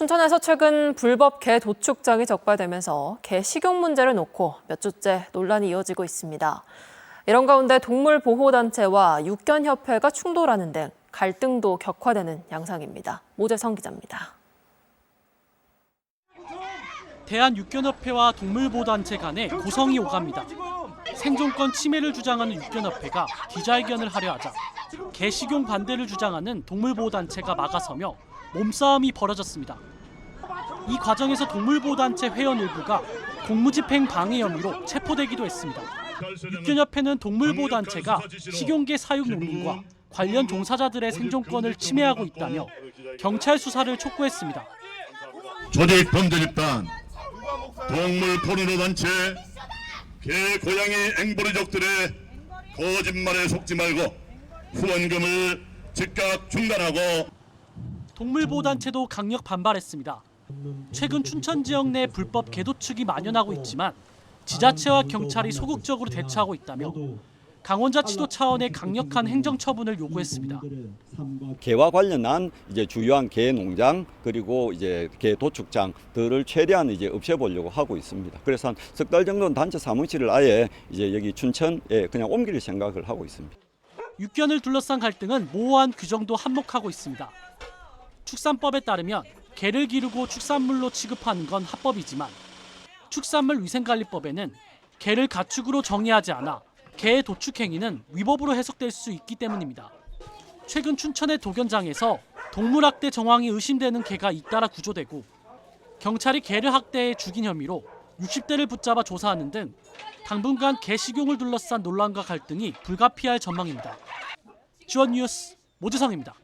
춘천에서 최근 불법 개 도축장이 적발되면서 개 식용 문제를 놓고 몇 주째 논란이 이어지고 있습니다. 이런 가운데 동물 보호 단체와 육견 협회가 충돌하는 등 갈등도 격화되는 양상입니다. 모재성 기자입니다. 대한 육견협회와 동물보호단체 간에 고성이 오갑니다. 생존권 침해를 주장하는 육견협회가 기자회견을 하려 하자 개식용 반대를 주장하는 동물보호단체가 막아서며 몸싸움이 벌어졌습니다. 이 과정에서 동물보호단체 회원 일부가 공무집행 방해 혐의로 체포되기도 했습니다. 육견협회는 동물보호단체가 식용개 사육 농민과 관련 종사자들의 생존권을 침해하고 있다며 경찰 수사를 촉구했습니다. 조직 범죄 집단, 동물 포르노 단체, 개 고양이 앵벌이족들의 거짓말에 속지 말고 후원금을 즉각 중단하고 동물보호단체도 강력 반발했습니다. 최근 춘천 지역 내 불법 개도축이 만연하고 있지만 지자체와 경찰이 소극적으로 대처하고 있다며 강원자치도 차원의 강력한 행정 처분을 요구했습니다. 개와 관련한 이제 주요한 개 농장 그리고 이제 개 도축장들을 최대한 이제 없애보려고 하고 있습니다. 그래서 한 석 달 정도는 단체 사무실을 아예 이제 여기 춘천에 그냥 옮길 생각을 하고 있습니다. 육견을 둘러싼 갈등은 모호한 규정도 한몫하고 있습니다. 축산법에 따르면 개를 기르고 축산물로 취급하는 건 합법이지만 축산물 위생관리법에는 개를 가축으로 정의하지 않아 개의 도축 행위는 위법으로 해석될 수 있기 때문입니다. 최근 춘천의 도견장에서 동물학대 정황이 의심되는 개가 잇따라 구조되고 경찰이 개를 학대해 죽인 혐의로 60대를 붙잡아 조사하는 등 당분간 개 식용을 둘러싼 논란과 갈등이 불가피할 전망입니다. 지원 뉴스 모지성입니다.